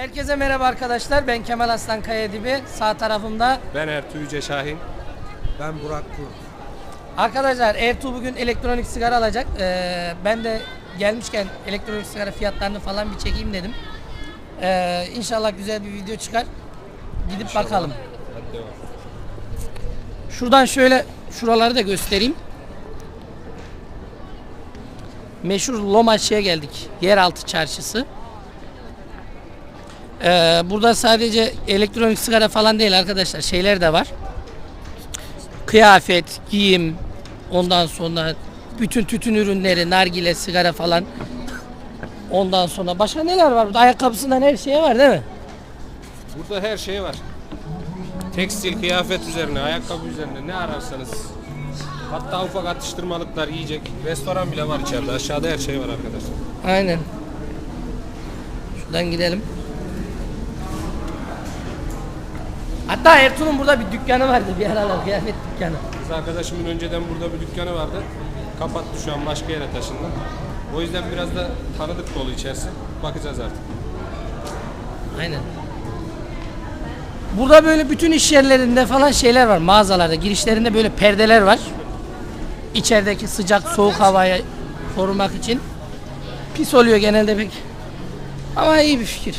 Herkese merhaba arkadaşlar. Ben Kemal Aslan Kayadibi. Sağ tarafımda. Ben Ertuğ Yüce Şahin. Ben Burak Kurt. Arkadaşlar Ertuğ bugün elektronik sigara alacak. Ee, ben de gelmişken elektronik sigara fiyatlarını falan bir çekeyim dedim. Ee, inşallah güzel bir video çıkar. Gidip bakalım. Hadi devam. Şuradan şöyle şuraları da göstereyim. Meşhur Lomaç'ya geldik. Yeraltı çarşısı. Ee, burada sadece elektronik sigara falan değil arkadaşlar. Şeyler de var. Kıyafet, giyim, ondan sonra bütün tütün ürünleri, nargile, sigara falan. Ondan sonra başka neler var burada? Ayakkabısından her şeye var değil mi? Burada her şey var. Tekstil, kıyafet üzerine, ayakkabı üzerine ne ararsanız. Hatta ufak atıştırmalıklar, yiyecek. Restoran bile var içeride. Aşağıda her şey var arkadaşlar. Aynen. Şuradan gidelim. Hatta Ertuğrul'un burada bir dükkanı vardı bir aralar kıyafet dükkanı. Kız arkadaşımın önceden burada bir dükkanı vardı. Kapattı şu an başka yere taşındı. O yüzden biraz da tanıdık dolu içerisi. Bakacağız artık. Aynen. Burada böyle bütün iş yerlerinde falan şeyler var mağazalarda girişlerinde böyle perdeler var. İçerideki sıcak soğuk havayı korumak için. Pis oluyor genelde pek. Ama iyi bir fikir.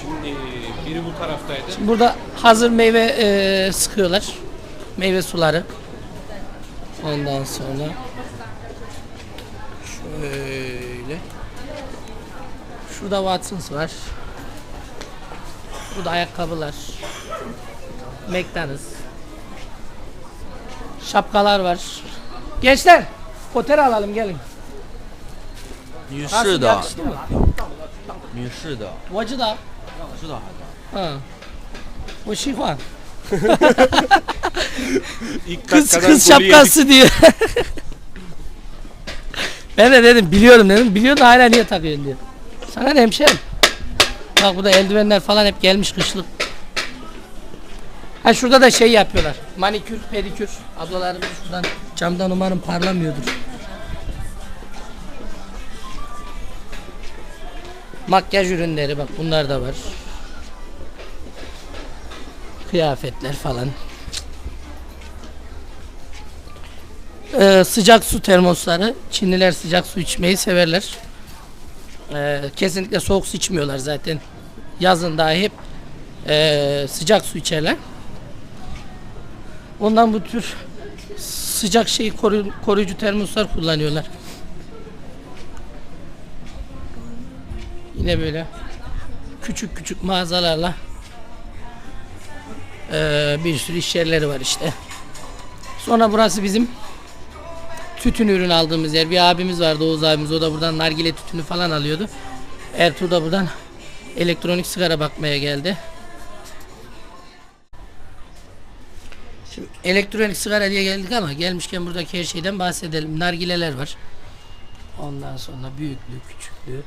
Şimdi biri bu taraftaydı. Burada hazır meyve e, sıkıyorlar. Meyve suları. Ondan sonra şöyle. Şurada Watsons var. Burada ayakkabılar. McDonald's. Şapkalar var. Gençler, poter alalım gelin. 女 Nasıl 士的， yakıştı mı? 女士的， Vacı da. 知道。 Ha. O. İlk Kız dakikadan kız golü yedik. şapkası diyor. ben de dedim biliyorum dedim. Biliyor da hala niye takıyorsun diyor. Sana ne hemşerim? Bak burada eldivenler falan hep gelmiş kışlık. Ha şurada da şey yapıyorlar. Manikür, pedikür. Ablalarımız şuradan camdan umarım parlamıyordur. Makyaj ürünleri bak bunlar da var. Kıyafetler falan. Ee, sıcak su termosları. Çinliler sıcak su içmeyi severler. Ee, kesinlikle soğuk su içmiyorlar zaten. Yazın dahi hep ee, sıcak su içerler. Ondan bu tür sıcak şey koru- koruyucu termoslar kullanıyorlar. Yine böyle küçük küçük mağazalarla ee, bir sürü iş yerleri var işte. Sonra burası bizim tütün ürün aldığımız yer. Bir abimiz vardı Oğuz abimiz. O da buradan nargile tütünü falan alıyordu. Ertuğ da buradan elektronik sigara bakmaya geldi. Şimdi elektronik sigara diye geldik ama gelmişken buradaki her şeyden bahsedelim. Nargileler var. Ondan sonra büyüklüğü, küçüklüğü.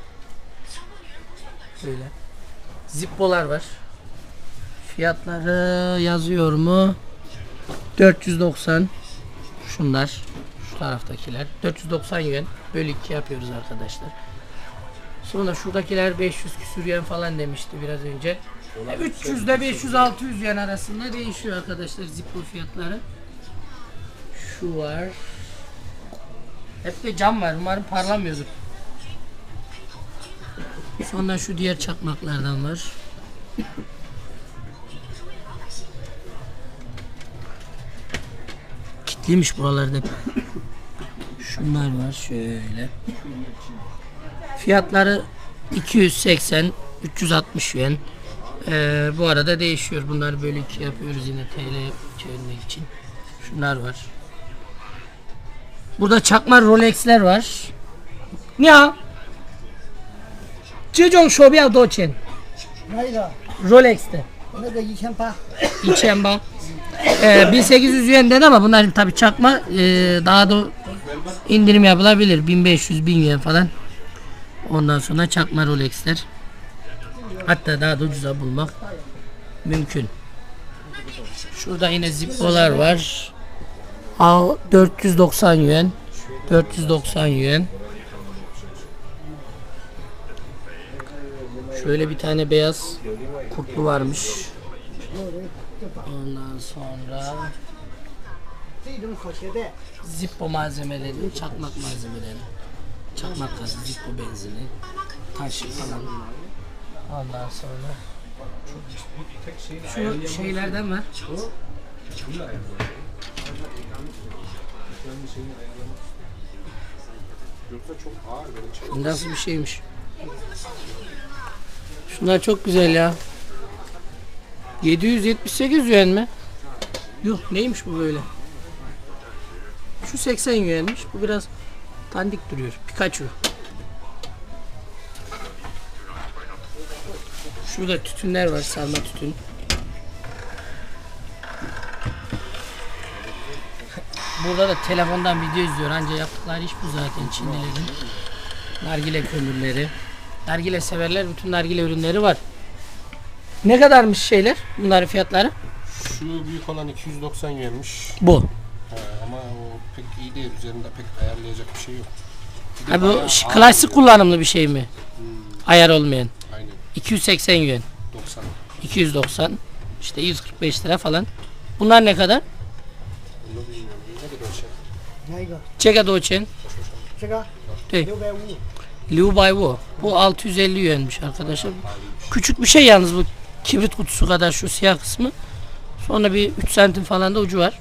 Böyle. Zippolar var. Fiyatları yazıyor mu? 490 şunlar şu taraftakiler 490 yen bölü 2 yapıyoruz arkadaşlar. Sonra şuradakiler 500 küsür yen falan demişti biraz önce. E, 300 ile 500 600 yen arasında değişiyor arkadaşlar Zippo fiyatları. Şu var. Hep de cam var. Umarım parlamıyordur. Sonra şu diğer çakmaklardan var. Kilitliymiş buralarda. Şunlar var şöyle. Fiyatları 280 360 yen. Ee, bu arada değişiyor. Bunları böyle iki yapıyoruz yine TL çevirmek için. Şunlar var. Burada çakma Rolex'ler var. Ya. Cücong şobiya doçen. Rolex'te. Ne de İçen bak. Ee, 1800 yen dedi ama bunların tabi çakma ee, daha da indirim yapılabilir. 1500 1000 yen falan. Ondan sonra çakma Rolex'ler. Hatta daha da ucuza bulmak mümkün. Şurada yine Zippo'lar var. Al 490 yen. 490 yen. Şöyle bir tane beyaz kurtlu varmış. Ondan sonra Zippo malzemeleri, çakmak malzemeleri. Çakmak gazı, Zippo benzini, taş falan. Ondan sonra şu şeylerden var. Nasıl bir şeymiş? Şunlar çok güzel ya. 778 yuan mi? Yok neymiş bu böyle? Şu 80 yuanmış. Bu biraz dandik duruyor. Pikachu. Şurada tütünler var. Sarma tütün. Burada da telefondan video izliyor. Anca yaptıkları iş bu zaten Çinlilerin. Nargile kömürleri. Nargile severler. Bütün nargile ürünleri var. Ne kadarmış şeyler? Bunların fiyatları? Şu büyük olan 290 yuanmış. Bu. Ha, ama o pek iyi değil. Üzerinde pek ayarlayacak bir şey yok. Bir de Ha, bu bayağı ş- ağır klasik bir- kullanımlı bir şey mi? Ayar olmayan. Aynen 280 yuan. 90. 290. İşte 145 lira falan. Bunlar ne kadar? Bunu bilmiyorum. Nedir o şey? 哪一个？ Çeka Doçen. 这个对六百五。 Liu Bai Wo. Bu 650 yuanmış arkadaşlar. Küçük bir şey yalnız bu kibrit kutusu kadar şu siyah kısmı. Sonra bir 3 santim falan da ucu var.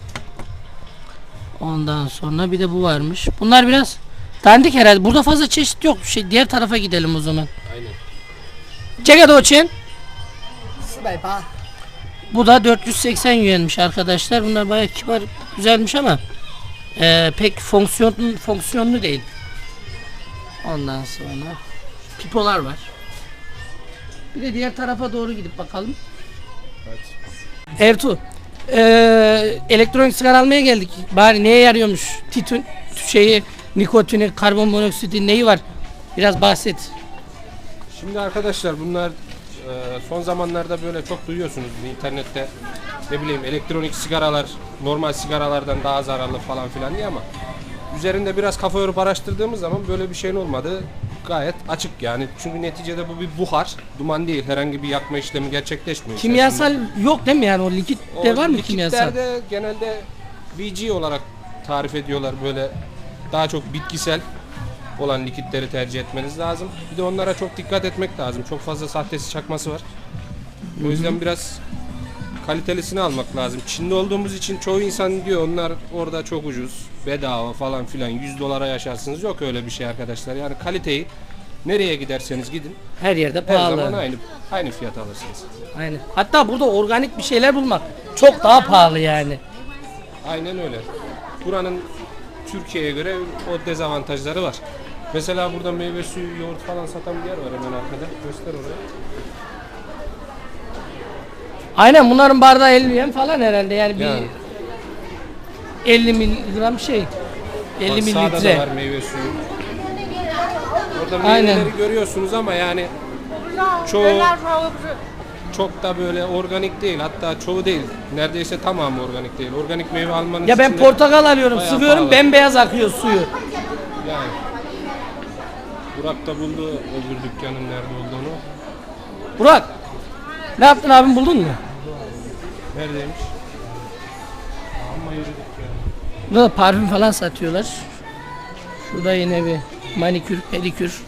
Ondan sonra bir de bu varmış. Bunlar biraz dandik herhalde. Burada fazla çeşit yok. bir Şey, diğer tarafa gidelim o zaman. Aynen. Ceket için. Bu da 480 yuenmiş arkadaşlar. Bunlar bayağı kibar, güzelmiş ama e, pek fonksiyon, fonksiyonlu değil. Ondan sonra pipolar var. Bir de diğer tarafa doğru gidip bakalım. Evet. Ertuğ, eee, elektronik sigara almaya geldik. Bari neye yarıyormuş? Titün, şeyi, nikotini, karbon monoksidi neyi var? Biraz bahset. Şimdi arkadaşlar bunlar e, son zamanlarda böyle çok duyuyorsunuz internette ne bileyim elektronik sigaralar normal sigaralardan daha zararlı falan filan diye ama üzerinde biraz kafa yorup araştırdığımız zaman böyle bir şeyin olmadığı gayet açık yani. Çünkü neticede bu bir buhar, duman değil. Herhangi bir yakma işlemi gerçekleşmiyor. Kimyasal yok değil mi yani o likit de var mı kimyasal? likitlerde genelde VG olarak tarif ediyorlar böyle daha çok bitkisel olan likitleri tercih etmeniz lazım. Bir de onlara çok dikkat etmek lazım. Çok fazla sahtesi çakması var. O yüzden biraz kalitelisini almak lazım. Çin'de olduğumuz için çoğu insan diyor onlar orada çok ucuz, bedava falan filan 100 dolara yaşarsınız. Yok öyle bir şey arkadaşlar. Yani kaliteyi nereye giderseniz gidin Her yerde her pahalı. zaman aynı aynı fiyat alırsınız. Aynen. Hatta burada organik bir şeyler bulmak çok daha pahalı yani. Aynen öyle. Buranın Türkiye'ye göre o dezavantajları var. Mesela burada meyve suyu, yoğurt falan satan bir yer var hemen arkada. Göster oraya. Aynen bunların bardağı 50 yen falan herhalde yani bir Yani. 50 miligram şey. 50 Bak sağda da mililitre. var meyve suyu. Orada Aynen. meyveleri görüyorsunuz ama yani çoğu çok da böyle organik değil. Hatta çoğu değil. Neredeyse tamamı organik değil. Organik meyve almanız Ya ben için de- portakal alıyorum, bayağı sıkıyorum pahalı. bembeyaz akıyor suyu. Yani. Burak da buldu öbür dükkanın nerede olduğunu. Burak. Ne yaptın abim buldun mu? Neredeymiş? Ama yürüdük. Burada da parfüm falan satıyorlar. Şurada yine bir manikür, pedikür.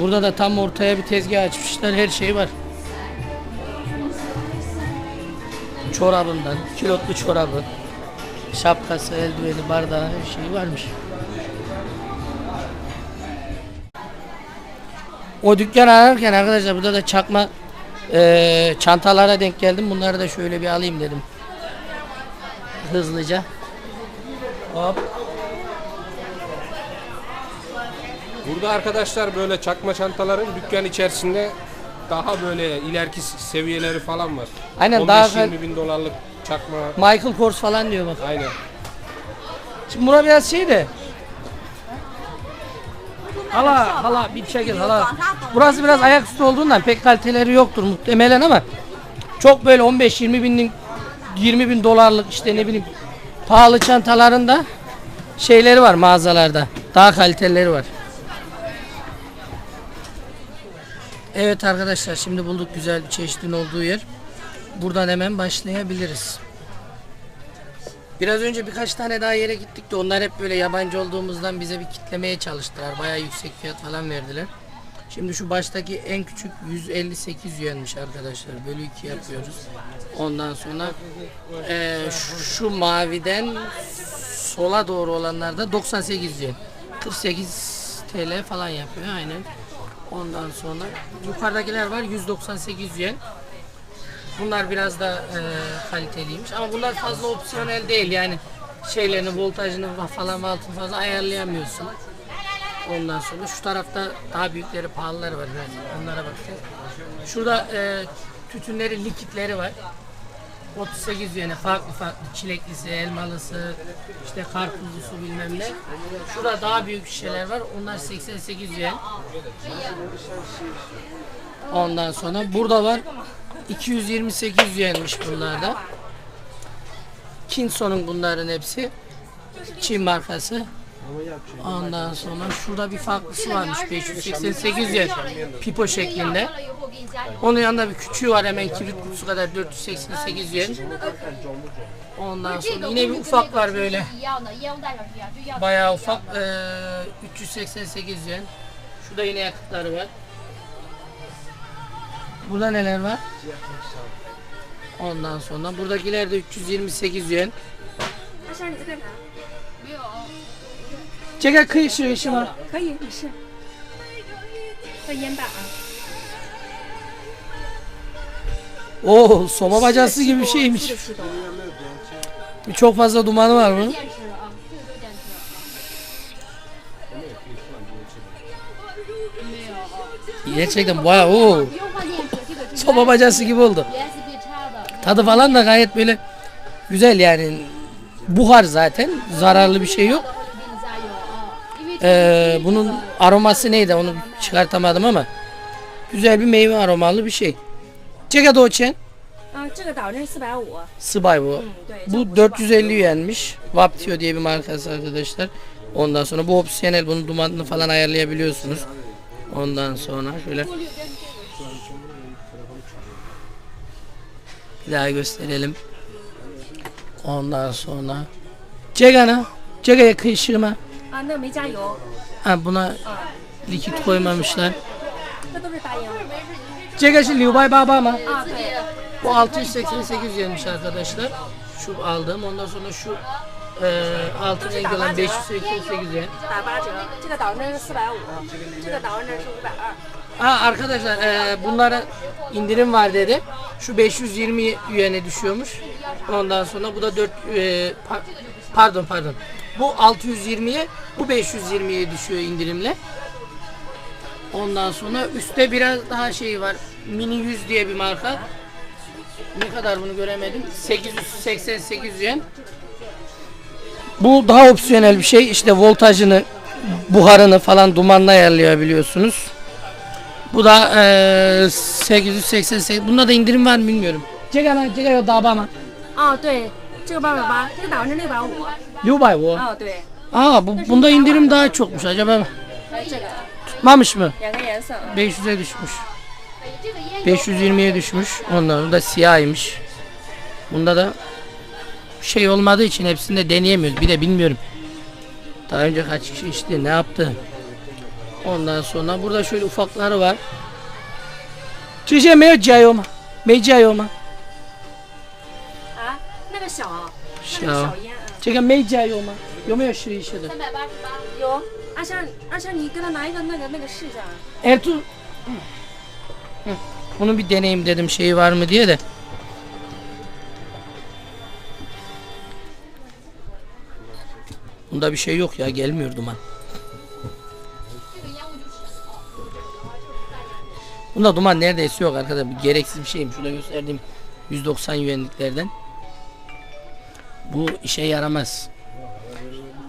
Burada da tam ortaya bir tezgah açmışlar. Her şey var. Çorabından, kilotlu çorabı, şapkası, eldiveni, bardağı her şey varmış. O dükkan ararken arkadaşlar burada da çakma eee, çantalara denk geldim. Bunları da şöyle bir alayım dedim. Hızlıca. Hop. Burada arkadaşlar böyle çakma çantaların dükkan içerisinde daha böyle ileriki seviyeleri falan var. Aynen, 15-20 daha- bin dolarlık çakma. Michael Kors falan diyor bak. Aynen. Şimdi bura biraz şey de. Hala hala bir çekil hala. Burası biraz ayaküstü olduğundan pek kaliteleri yoktur muhtemelen ama çok böyle 15-20 binlik 20 bin dolarlık işte ne bileyim pahalı çantalarında şeyleri var mağazalarda. Daha kalitelileri var. Evet arkadaşlar şimdi bulduk güzel bir çeşitin olduğu yer. Buradan hemen başlayabiliriz. Biraz önce birkaç tane daha yere gittik de onlar hep böyle yabancı olduğumuzdan bize bir kitlemeye çalıştılar. Bayağı yüksek fiyat falan verdiler. Şimdi şu baştaki en küçük 158 yenmiş arkadaşlar. Bölü 2 yapıyoruz. Ondan sonra eee, şu, şu maviden sola doğru olanlarda 98 yen. 48 TL falan yapıyor aynen. Ondan sonra yukarıdakiler var 198 yen. Bunlar biraz da e, kaliteliymiş ama bunlar fazla opsiyonel değil yani şeylerini voltajını fa- falan altını fazla ayarlayamıyorsun. Ondan sonra şu tarafta daha büyükleri pahalıları var biraz onlara bakacağız. Şurada e, tütünleri likitleri var. 38 yene farklı farklı çileklisi, elmalısı, işte karpuzlusu bilmem ne. Şurada daha büyük şişeler var. Onlar 88 yen. Ondan sonra burada var 228 yenmiş bunlarda. Kinson'un bunların hepsi. Çin markası. Ondan sonra şurada bir farklısı varmış 588 yen pipo şeklinde. Onun yanında bir küçüğü var hemen kilit kutusu kadar 488 yen. Ondan sonra yine bir ufak var böyle. Bayağı ufak ee, 388 yen. Şurada yine yakıtları var. Burada neler var? Ondan sonra buradakiler de 328 yen. Çeker kıyı şu işi var. Kıyı işi. Oo, soba bacası gibi bir şeymiş. Çok fazla dumanı var bunun. Gerçekten bayağı. Oo sopa bacası gibi oldu. Tadı falan da gayet böyle güzel yani. Buhar zaten. Zararlı bir şey yok. Ee, bunun aroması neydi onu çıkartamadım ama güzel bir meyve aromalı bir şey. Cega doçen. Sıbaybu. Bu 450 yenmiş. Vaptio diye bir markası arkadaşlar. Ondan sonra bu opsiyonel. Bunun dumanını falan ayarlayabiliyorsunuz. Ondan sonra şöyle daha gösterelim. Ondan sonra Cegana, Cega'ya kıyışırma. Ha, buna likit koymamışlar. Cega şimdi Liu Bai Baba mı? Bu 688 yenmiş arkadaşlar. Şu aldım. Ondan sonra şu e, altın renk olan 588 yen. Aa, arkadaşlar e, bunlara indirim var dedi. Şu 520 yene düşüyormuş. Ondan sonra bu da 4 e, pa- pardon pardon. Bu 620'ye bu 520'ye düşüyor indirimle. Ondan sonra üstte biraz daha şey var. Mini 100 diye bir marka. Ne kadar bunu göremedim. 888 yen. Bu daha opsiyonel bir şey. İşte voltajını, buharını falan dumanla ayarlayabiliyorsunuz. Bu da eee 888. Bunda da indirim var mı bilmiyorum. 这个呢？这个有打八吗？哦，对，这个八百八，这个导针六百五。六百五。哦，对， Aa bu bunda indirim daha çokmuş. Acaba 还有这个 tutmamış mı? 两个颜色啊。 500'e düşmüş. 这个烟 520'ye düşmüş. Onların da siyahıymış. Bunda da şey olmadığı için hepsini de deneyemiyoruz. Bir de bilmiyorum. Daha önce kaç kişi içti, ne yaptı. Ondan sonra burada şöyle ufakları var. 这些没有加油吗？没加油吗？啊，那个小，那小个小烟啊。这个没加油吗？有没有试一试的？三百八十八。有，阿香，阿香，你跟他拿一个那个那个试一下。 Ertuğ. Hı. Bunu bir deneyim dedim şeyi var mı diye de. Bunda bir şey yok ya gelmiyor duman. Bunda duman neredeyse yok arkadaşlar. Bu gereksiz bir şeyim. Şurada gösterdiğim 190 yuvenliklerden. Bu işe yaramaz.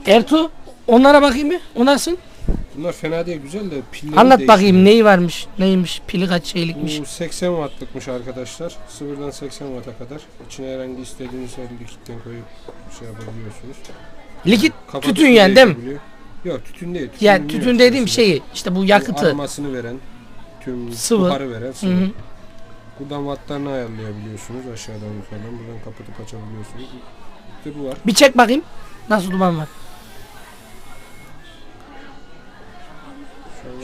Ertuğ onlara bakayım bir. O nasıl? Bunlar fena değil güzel de pilleri Anlat değişik. bakayım neyi varmış, neymiş, pili kaç şeylikmiş. Bu 80 wattlıkmış arkadaşlar. Sıfırdan 80 watt'a kadar. İçine herhangi istediğiniz her likitten koyup şey yapabiliyorsunuz. Likit Kafa tütün yani değil mi? Yok tütün değil. Tütün Ya yok tütün dediğim aslında. şeyi işte bu Bu yakıtı. Aromasını veren, tüm Sıvı. buharı veren Hı sıvı. hı. Buradan wattlarını ayarlayabiliyorsunuz aşağıdan yukarıdan. Buradan kapatıp açabiliyorsunuz. İşte bu var. Bir çek bakayım. Nasıl duman var?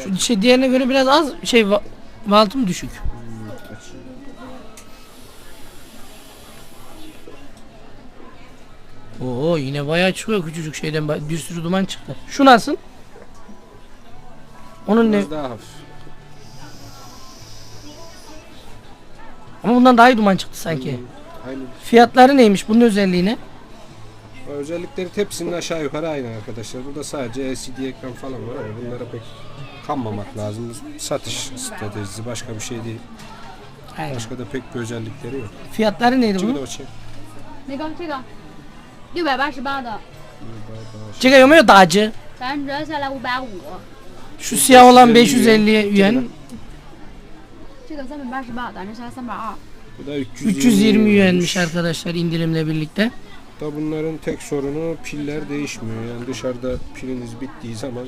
Şu şey diğerine göre biraz az şey va- valtım düşük. Oo yine bayağı çıkıyor küçücük şeyden bir sürü duman çıktı. Şu nasıl? Onun ne? Biraz daha hafif. Ama bundan daha iyi duman çıktı sanki. Aynı. Fiyatları neymiş bunun özelliği ne? Özellikleri hepsinin aşağı yukarı aynı arkadaşlar. Burada sadece LCD ekran falan var ama bunlara pek kanmamak lazım. Bu Satış stratejisi başka bir şey değil. Aynen. Başka da pek bir özellikleri yok. Fiyatları neydi 这个 bunun?多少钱？那个这个六百八十八的， 这个有没有打折？咱折下来五百五， Şu siyah olan 550 yuan, 这个三百八十八，咱折下来三百二。 Bu da 320, 320 yuanmiş arkadaşlar indirimle birlikte. Da bunların tek sorunu piller değişmiyor. Yani dışarıda piliniz bittiği zaman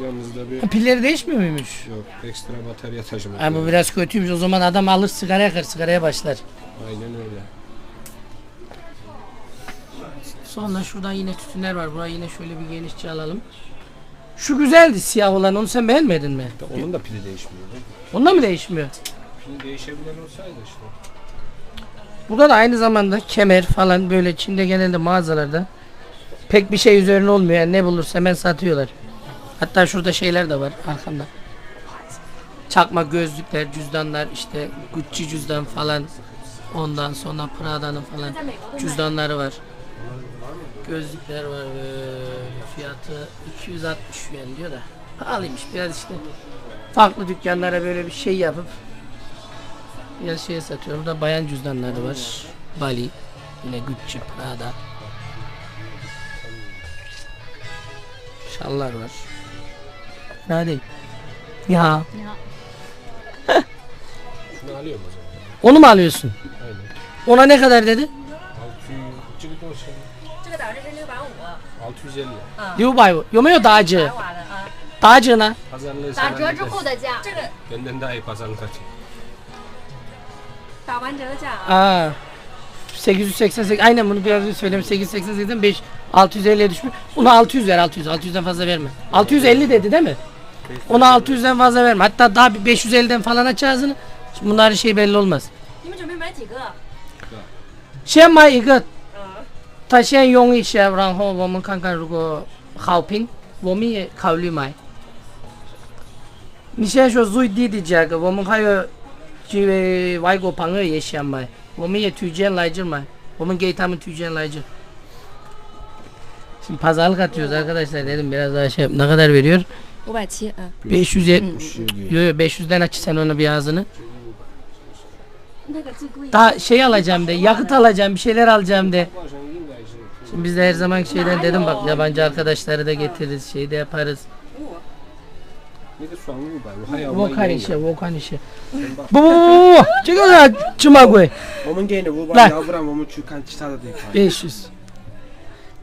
yanınızda bir Pilleri değişmiyor muymuş? yok ekstra batarya taşımak. Ay bu lazım. biraz kötüymüş. O zaman adam alır sigara yakar, sigaraya başlar. Aynen öyle. Sonra şuradan yine tütünler var. Burayı yine şöyle bir genişçe alalım. Şu güzeldi siyah olan. Onu sen beğenmedin mi? Onun da pili değişmiyor. değil mi? Onda mı değişmiyor? Pili değişebilen olsaydı işte. Burada da aynı zamanda kemer falan böyle Çin'de genelde mağazalarda pek bir şey üzerine olmuyor. Yani ne bulursa hemen satıyorlar. Hatta şurada şeyler de var arkamda. Çakma gözlükler, cüzdanlar işte Gucci cüzdan falan. Ondan sonra Prada'nın falan cüzdanları var. Gözlükler var böyle fiyatı 260 yuan diyor da pahalıymış biraz işte farklı dükkanlara böyle bir şey yapıp biraz şeye satıyor. Burada bayan cüzdanları var. Bali. Yine Gucci, Prada. Şallar var. Fena değil. Ya. Şunu alıyorum o zaman. Onu mu alıyorsun? Aynen. Ona ne kadar dedi? 600, 这个多少钱？这个档这是六百五， 650. 六百有没有打折？瓦的啊。打折呢？ Pazarlığı 打折之后的价，这个 Benden daha iyi pazarlık açıyor. 打完折的价啊， Aa. 888 aynen bunu biraz önce söyledim 888'den 5 650'ye düşmüş. Ona 600 ver 600 600'den fazla verme. 650 dedi değil mi? Ona 600'den fazla verme. Hatta daha bir 550'den falan aç ağzını. Şimdi bunların şey belli olmaz. 你们准备买几个？先买一个， 他先用一些，然后我们看看如果好评，我们也考虑买。你先说最低的价格，我们还有几位外国朋友也想买，我们也推荐来这买，我们给他们推荐来这。Şimdi pazarlık atıyoruz arkadaşlar dedim biraz daha şey yap. Ne kadar veriyor? 五百七，嗯， 570. Yo yo 500'den aç sen ona bir ağzını. 那个最贵。 Daha şey alacağım de, yakıt alacağım, bir şeyler alacağım de. Şimdi biz de her zaman şeyden dedim bak yabancı arkadaşları da getiririz, şeyi de yaparız. Vokan işi, vokan işi. Bu bu bu bu. Çık ona çıma koy. Onun gene bu ben yavrum onu çıkan çıta da 500.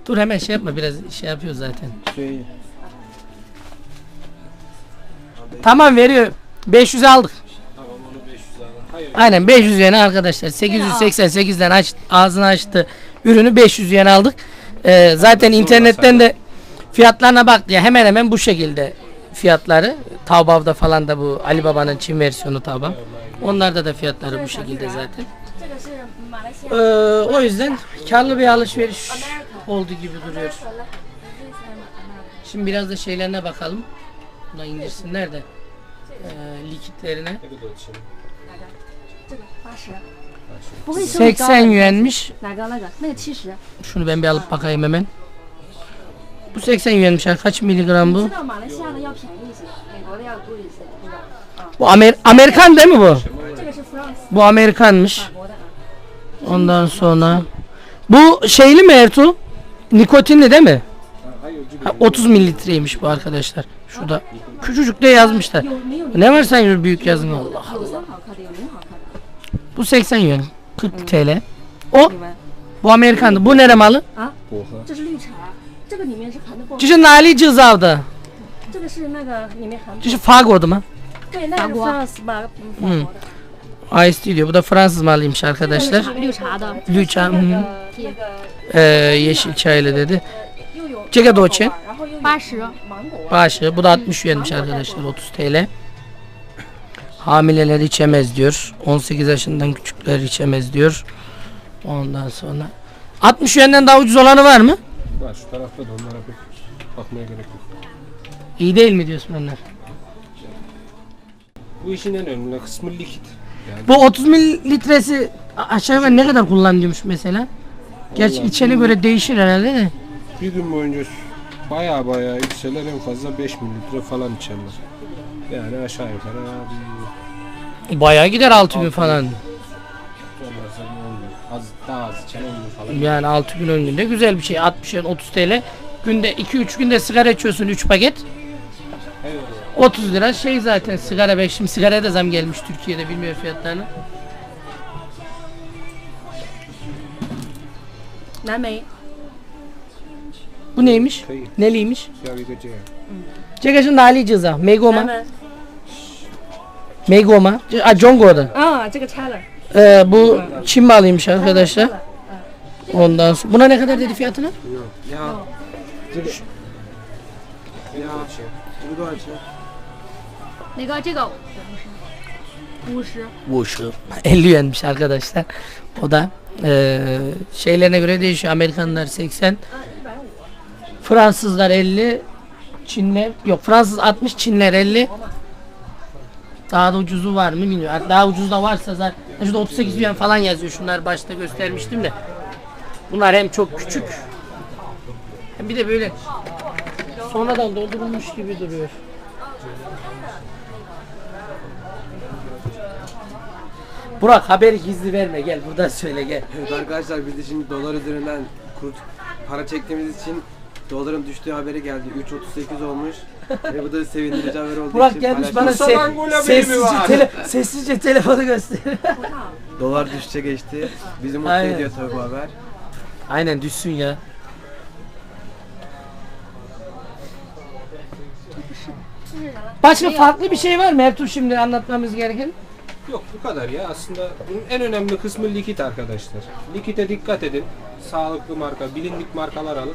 Dur hemen şey yapma biraz şey yapıyor zaten. Şey. Tamam veriyor. 500 aldık. Tamam onu 500 aldık. Hayır. Aynen 500 yani arkadaşlar. 888'den aç, ağzını açtı. Ürünü 500 yen aldık. Ee, zaten internetten de fiyatlarına baktı. Yani hemen hemen bu şekilde fiyatları. Taobab'da falan da bu Ali Baba'nın Çin versiyonu Taobab. Onlarda da fiyatları bu şekilde zaten. Ee, o yüzden karlı bir alışveriş oldu gibi duruyor. Şimdi biraz da şeylerine bakalım. Buna indirsinler de. E, likitlerine. 80 yuanmış. Şunu ben bir alıp bakayım hemen. Bu 80 yuanmış. Kaç miligram bu? Bu Amer Amerikan değil mi bu? Bu Amerikanmış. Ondan sonra bu şeyli mi Ertuğ? Nikotinli değil mi? Ha, 30 mililitreymiş bu arkadaşlar. Şurada küçücük de yazmışlar. Ne var sen büyük yazın Allah Allah. Bu 80 yuan. 40 TL. O 你们 bu Amerikandı. Bu nere malı? 啊，这是绿茶，这 这个里面是含的货，这是哪里制造的？这个是那个里面含这是法国的吗？对，那个是 France 吧，嗯，法国的。Ice Tea diyor. Bu da Fransız malıymış arkadaşlar. 绿茶的， Lüçan. 那 hı. 个那个 Ee, yeşil çaylı dedi. 又有这个多少钱？然后又有八十。芒果味。 Başı. Bu da 60 yuanmış arkadaşlar. 30 TL. Hamileler içemez diyor. 18 yaşından küçükler içemez diyor. Ondan sonra 60 yuan'dan daha ucuz olanı var mı? Var şu tarafta da onlara pek bakmaya gerek yok. İyi değil mi diyorsun onlar? Bu işin en önemli kısmı likit. Yani Bu 30 mililitresi aşağı yukarı ne kadar kullanıyormuş mesela? Gerçi Vallahi içene göre değişir herhalde de. bir gün boyunca baya baya içseler en fazla 5 mililitre falan içerler. Yani aşağı yukarı bir Bayağı gider 6 gün falan. olmazsa bir 10 gün. Az, daha az içen 10 gün falan. Yani 6 gün 10 günde güzel bir şey. 60 yuan 30 TL. Günde 2-3 günde sigara içiyorsun 3 paket. Eyvallah. 30 lira şey zaten sigara be şimdi sigaraya da zam gelmiş Türkiye'de bilmiyor fiyatlarını. 蓝莓，Bu neymiş? Kayı. Neliymiş? Cekasın nali ceza. Megoma. 蓝莓 Megoma. A Jongo'da. 啊，这个拆了， Ee, bu Çin malıymış arkadaşlar. Ondan sonra. Buna ne kadar dedi fiyatını? Ya.这个。呀，这个多少钱？那个这个五十，Bu ışığı. 50 yuanmış arkadaşlar. O da eee şeylerine göre değişiyor. Amerikanlar 80. Fransızlar 50. Çinler yok Fransız 60 Çinler 50. daha da ucuzu var mı bilmiyorum. Daha ucuz da varsa zaten şurada 38 yuan falan yazıyor. Şunlar başta göstermiştim de. Bunlar hem çok küçük hem bir de böyle sonradan doldurulmuş gibi duruyor. Burak haberi gizli verme gel buradan söyle gel. Evet arkadaşlar biz de şimdi dolar üzerinden kur, para çektiğimiz için doların düştüğü haberi geldi. 3.38 olmuş. Ve bu da sevindirici haber olduğu Burak için gelmiş bana paylaşmak- se- gol haberi mi sessizce, var? tele- sessizce telefonu göster. Dolar düşüşe geçti. Bizi mutlu Aynen. ediyor tabii bu haber. Aynen düşsün ya. Başka farklı bir şey var mı Ertuğ şimdi anlatmamız gereken? Yok bu kadar ya. Aslında bunun en önemli kısmı likit arkadaşlar. Likite dikkat edin. Sağlıklı marka, bilindik markalar alın.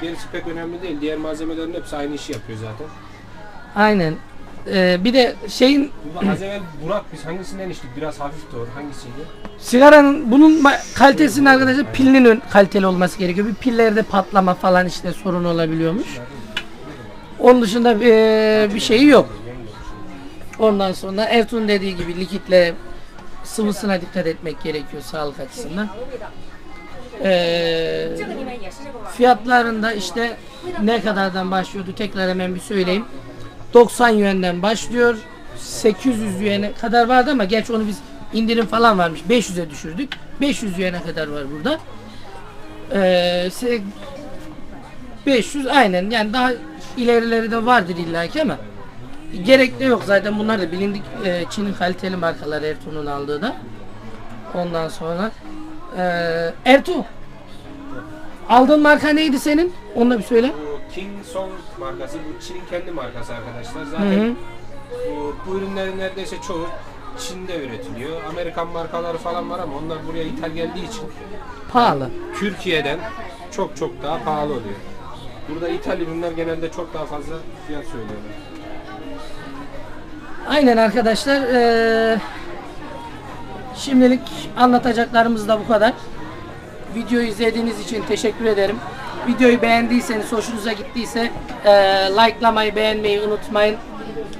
Gerisi pek önemli değil. Diğer malzemelerin hepsi aynı işi yapıyor zaten. Aynen. Ee, bir de şeyin Bu az evvel Burak biz hangisinden içtik? Biraz hafif doğru. Hangisiydi? sigaranın bunun ma- kalitesinin arkadaşlar pilinin ön- kaliteli olması gerekiyor. Bir pillerde patlama falan işte sorun olabiliyormuş. Onun dışında ee, bir şeyi yok. Ondan sonra Ertuğ'un dediği gibi likitle sıvısına dikkat etmek gerekiyor sağlık açısından. Ee, fiyatlarında işte ne kadardan başlıyordu tekrar hemen bir söyleyeyim. 90 yönden başlıyor. 800 yöne kadar vardı ama gerçi onu biz indirim falan varmış. 500'e düşürdük. 500 yöne kadar var burada. Ee, se- 500 aynen yani daha ilerileri de vardır illaki ama gerek de yok zaten bunlar da bilindik e, Çin'in kaliteli markaları Ertuğ'un aldığı da. Ondan sonra e, Ertuğ aldığın marka neydi senin? Onu da bir söyle. Bu King Song markası. Bu Çin'in kendi markası arkadaşlar. Hı Zaten hı. bu, bu ürünlerin neredeyse çoğu Çin'de üretiliyor. Amerikan markaları falan var ama onlar buraya ithal geldiği için Pahalı. Türkiye'den çok çok daha pahalı oluyor. Burada ithal ürünler genelde çok daha fazla fiyat söylüyorlar. Aynen arkadaşlar. eee, şimdilik anlatacaklarımız da bu kadar. Videoyu izlediğiniz için teşekkür ederim. Videoyu beğendiyseniz, hoşunuza gittiyse eee likelamayı, beğenmeyi unutmayın.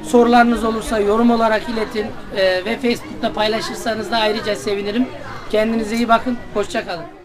Sorularınız olursa yorum olarak iletin eee, ve Facebook'ta paylaşırsanız da ayrıca sevinirim. Kendinize iyi bakın. Hoşçakalın.